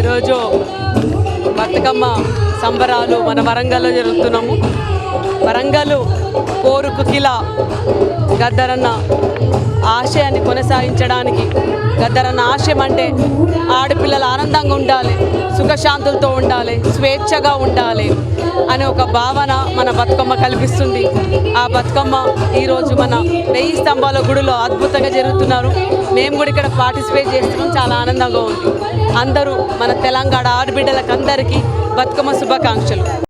ఈరోజు బతుకమ్మ సంబరాలు మన వరంగల్లో జరుగుతున్నాము. వరంగల్ పోరుకు కిలా గద్దరన్న ఆశయాన్ని కొనసాగించడానికి. గద్దరన్న ఆశయం అంటే ఆడపిల్లలు ఆనందంగా ఉండాలి సుఖశాంతులతో ఉండాలి స్వేచ్ఛగా ఉండాలి అనే ఒక భావన మన బతుకమ్మ కల్పిస్తుంది ఆ బతుకమ్మ ఈరోజు మన వెయ్యి స్తంభాల గుడిలో అద్భుతంగా జరుగుతున్నారు. మేము కూడా ఇక్కడ పార్టిసిపేట్ చేస్తున్నాం. చాలా ఆనందంగా ఉంది. అందరూ మన తెలంగాణ ఆడబిడ్డలకు అందరికీ బతుకమ్మ శుభాకాంక్షలు.